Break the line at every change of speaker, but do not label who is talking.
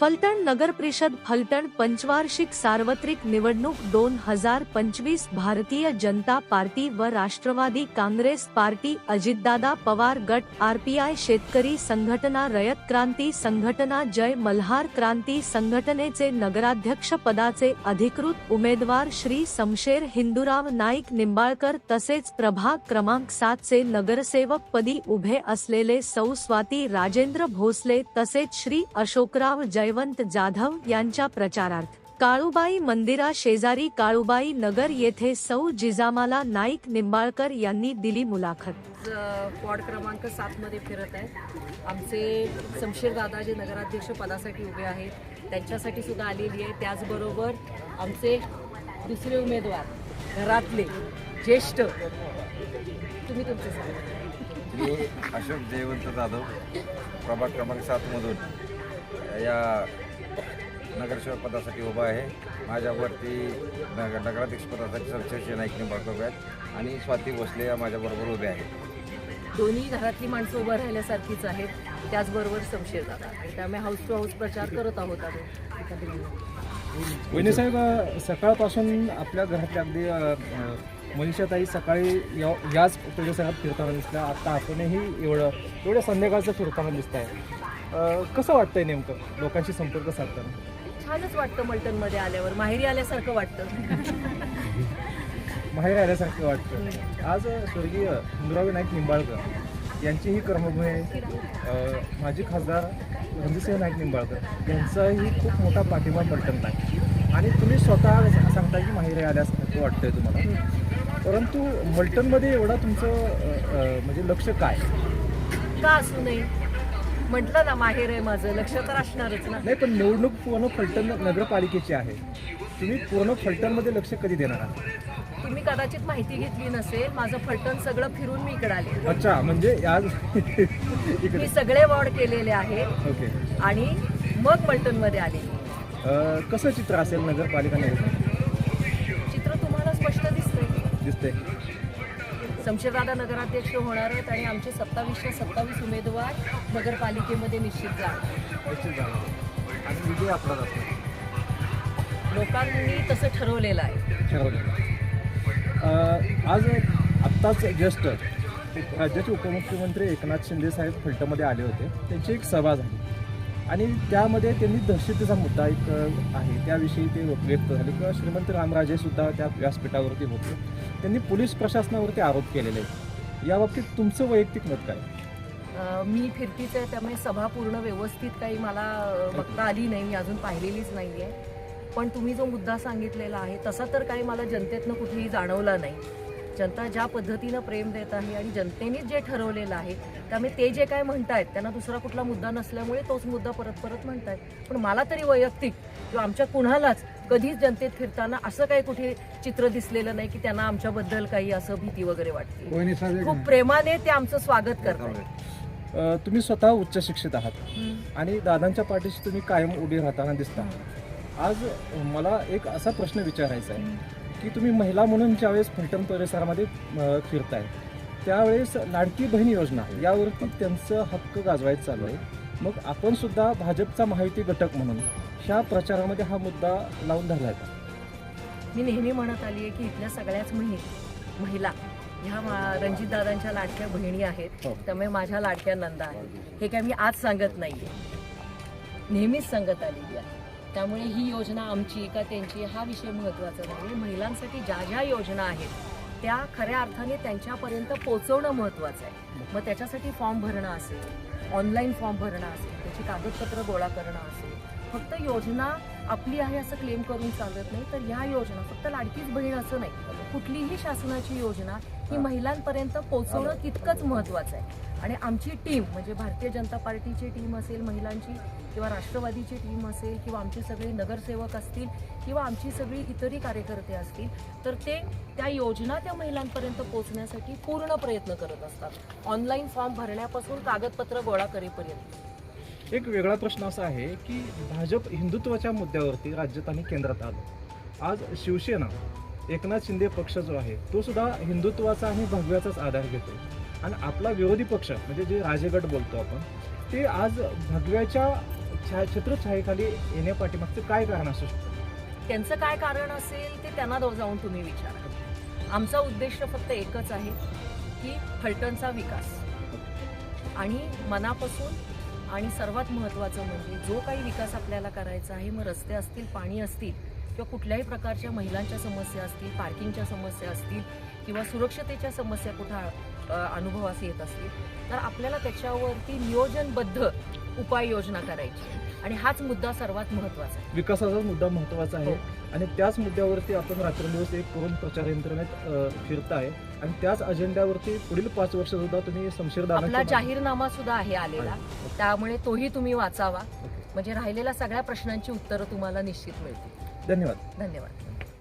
फलटण नगर परिषद फलटण पंचवार्षिक सार्वत्रिक निवडणूक दोन हजार पंचवीस भारतीय जनता पार्टी व राष्ट्रवादी काँग्रेस पार्टी अजितदादा पवार गट आरपीआय शेतकरी संघटना रयत क्रांती संघटना जय मल्हार क्रांती संघटनेचे नगराध्यक्ष पदाचे अधिकृत उमेदवार श्री समशेर हिंदूराव नाईक निंबाळकर तसेच प्रभाग क्रमांक सात चे नगरसेवक पदी उभे असलेले सौ स्वाती राजेंद्र भोसले तसेच श्री अशोकराव जय जयवंत जाधव यांच्या प्रचारार्थ काळूबाई मंदिरा शेजारी काळूबाई नगर येथे सौ जिजामाला नाईक निंबाळकर यांनी दिली मुलाखत.
वॉर्ड क्रमांक सातमध्ये फिरत आहे आमचे शमशेर दादा जे नगराध्यक्ष पदासाठी उभे आहेत. त्यांच्यासाठी सुद्धा आलेली आहे. त्याचबरोबर आमचे दुसरे उमेदवार घरातले ज्येष्ठ. तुम्ही तुमचे सांगा.
मी अशोक जयवंत जाधव प्रभाग क्रमांक सातमधून या नगरसेवक पदासाठी उभा आहे. माझ्यावरती नगर नगराध्यक्ष पदासाठी सरचर्चे नाईक निंबाळकर आहेत आणि स्वाती भोसले या माझ्याबरोबर उभे आहेत.
दोन्ही घरातली माणसं उभं राहिल्यासारखीच आहेत. त्याचबरोबर शमशेर दादा. त्यामुळे हाऊस टू हाऊस प्रचार करत आहोत आम्ही.
वहिनी साहेब सकाळपासून आपल्या घरातल्या अगदी मनीषाताई सकाळी या- याच परिसरात फिरताना दिसल्या आता आपणही एवढं एवढ्या संध्याकाळचं फिरताना दिसत आहे कसं वाटतंय नेमकं? लोकांशी संपर्क साधताना.
छानच वाटतं मल्टनमध्ये आल्यावर. माहेरी आल्यासारखं वाटतं.
बाहेर आल्यासारखं वाटतं. आज स्वर्गीय हिंदुराव नाईक निंबाळकर यांची ही कर्मभूमी आहे. अ, माजी खासदार रणजितसिंह नाईक निंबाळकर यांचाही खूप मोठा पाठिंबा पलटणला आहे. आणि तुम्ही स्वतः सांगता की माहेरी आल्यासारखं वाटतंय तुम्हाला. परंतु मल्टनमध्ये एवढा तुमचं अ, अ, म्हणजे लक्ष काय?
का असू नये? म्हटलं ना माहेर आहे माझं. लक्ष तर असणारच ना.
नाही पण निवडणूक पूर्ण फलटण नगरपालिकेची आहे. तुम्ही पूर्ण फलटणमध्ये लक्ष कधी देणार आहात?
तुम्ही कदाचित माहिती घेतली नसेल माझं फलटण सगळं फिरून मी इकडे आले.
अच्छा म्हणजे आज इकडे.
मी सगळे वॉर्ड केलेले आहेत
ओके.
आणि मग मल्टनमध्ये आले.
अ, कसं चित्र असेल नगरपालिका निवडणूक
चित्र तुम्हाला स्पष्ट दिसतंय.
दिसते
शमशेरदादा नगराध्यक्ष होणार आहेत आणि आमचे सत्तावीसशे सत्तावीस उमेदवार नगरपालिकेमध्ये निश्चित जाणार लोकांनी तसं ठरवलेलं आहे.
आज आत्ताच जस्ट राज्याचे उपमुख्यमंत्री एकनाथ शिंदे साहेब फलटणमध्ये आले होते. त्यांची एक सभा झाली. आणि त्यामध्ये त्यांनी दहशतीचा मुद्दा एक आहे. त्याविषयी ते व्यक्त झाले. किंवा श्रीमंत रामराजेसुद्धा त्या व्यासपीठावरती होते. त्यांनी पोलीस प्रशासनावरती आरोप केलेले आहेत. याबाबतीत तुमचं वैयक्तिक मत काय?
मी फिरतीच आहे त्यामुळे सभा पूर्ण व्यवस्थित काही मला बघता आली नाही. मी अजून पाहिलेलीच नाही आहे पण तुम्ही जो मुद्दा सांगितलेला आहे तसा तर काही मला जनतेतनं कुठेही जाणवला नाही. जनता ज्या पद्धतीनं प्रेम देत आहे आणि जनतेनेच जे ठरवलेलं आहे त्यामुळे ते जे काय म्हणतायत त्यांना दुसरा कुठला मुद्दा नसल्यामुळे तोच मुद्दा परत परत म्हणतायत. पण मला तरी वैयक्तिक किंवा आमच्या कुणालाच कधीच जनतेत फिरताना असं काही कुठे चित्र दिसलेलं नाही की त्यांना आमच्याबद्दल काही असं भीती वगैरे वाटते. खूप प्रेमाने ते आमचं स्वागत करतात
तुम्ही स्वतः उच्च शिक्षित आहात. आणि दादांच्या पाठीशी तुम्ही कायम उभी राहताना दिसता. आज मला एक असा प्रश्न विचारायचा आहे. की तुम्ही महिला म्हणून ज्यावेळेस फलटण परिसरामध्ये फिरताय त्यावेळेस लाडकी बहीण योजना यावरती त्यांचं हक्क गाजवायचं चालू आहे. मग आपण सुद्धा भाजपचा माहिती घटक म्हणून ह्या प्रचारामध्ये हा मुद्दा लावून धरलाय का?
मी नेहमी म्हणत आली आहे की इथल्या सगळ्याच महि महिला ह्या रणजितदादांच्या लाडक्या बहिणी आहेत.
हो.
त्यामुळे माझ्या लाडक्या नंदा आहेत. हे काय मी आज सांगत नाहीये. नेहमीच सांगत आलेली आहे. त्यामुळे ही योजना आमची का त्यांची हा विषय महत्त्वाचा नाही म्हणजे महिलांसाठी ज्या ज्या योजना आहेत त्या खऱ्या अर्थाने त्यांच्यापर्यंत पोचवणं महत्त्वाचं आहे. मग त्याच्यासाठी फॉर्म भरणं असेल ऑनलाईन फॉर्म भरणं असेल त्याची कागदपत्र गोळा करणं असेल फक्त योजना आपली आहे असं क्लेम करून चालत नाही तर ह्या योजना फक्त लाडकीच बहीण असं नाही कुठलीही शासनाची योजना ही महिलांपर्यंत पोहोचवणं तितकंच महत्वाचं आहे. आणि आमची टीम म्हणजे भारतीय जनता पार्टीची टीम असेल महिलांची किंवा राष्ट्रवादीची टीम असेल किंवा आमचे सगळे नगरसेवक असतील किंवा आमची सगळी इतरही कार्यकर्ते असतील तर ते त्या योजना त्या महिलांपर्यंत पोहोचण्यासाठी पूर्ण प्रयत्न करत असतात. ऑनलाईन फॉर्म भरण्यापासून कागदपत्र गोळा करेपर्यंत.
एक वेगळा प्रश्न असा आहे की भाजप हिंदुत्वाच्या मुद्द्यावरती राज्यात आणि केंद्रात आलं. आज शिवसेना एकनाथ शिंदे पक्ष जो आहे तो सुद्धा हिंदुत्वाचा आणि भगव्याचाच आधार घेतो आणि आपला विरोधी पक्ष म्हणजे जे राजेगट बोलतो आपण ते आज भगव्याच्या छा छत्रछायेखाली येण्यापाठीमागचं काय कारण असू शकतं?
त्यांचं काय कारण असेल ते त्यांना जाऊन तुम्ही विचारा. आमचा उद्देश फक्त एकच आहे की फलटणचा विकास. आणि मनापासून आणि सर्वात महत्त्वाचं म्हणजे जो काही विकास आपल्याला करायचा आहे मग रस्ते असतील पाणी असतील किंवा कुठल्याही प्रकारच्या महिलांच्या समस्या असतील पार्किंगच्या समस्या असतील किंवा सुरक्षतेच्या समस्या कुठं अनुभवास येत असतील तर आपल्याला त्याच्यावरती नियोजनबद्ध उपाययोजना करायची आणि हाच मुद्दा सर्वात महत्त्वाचा आहे.
विकासाचा मुद्दा महत्त्वाचा आहे.
हो.
आणि त्याच मुद्द्यावरती आपण रात्रंदिवस एक करून प्रचार यंत्रणेत फिरताय. आणि त्याच अजेंड्यावरती पुढील पाच वर्ष सुद्धा तुम्ही
आपला जाहीरनामा सुद्धा आहे आलेला. त्यामुळे तोही तुम्ही वाचावा. म्हणजे राहिलेल्या सगळ्या प्रश्नांची उत्तरं तुम्हाला निश्चित मिळतील.
धन्यवाद.
धन्यवाद.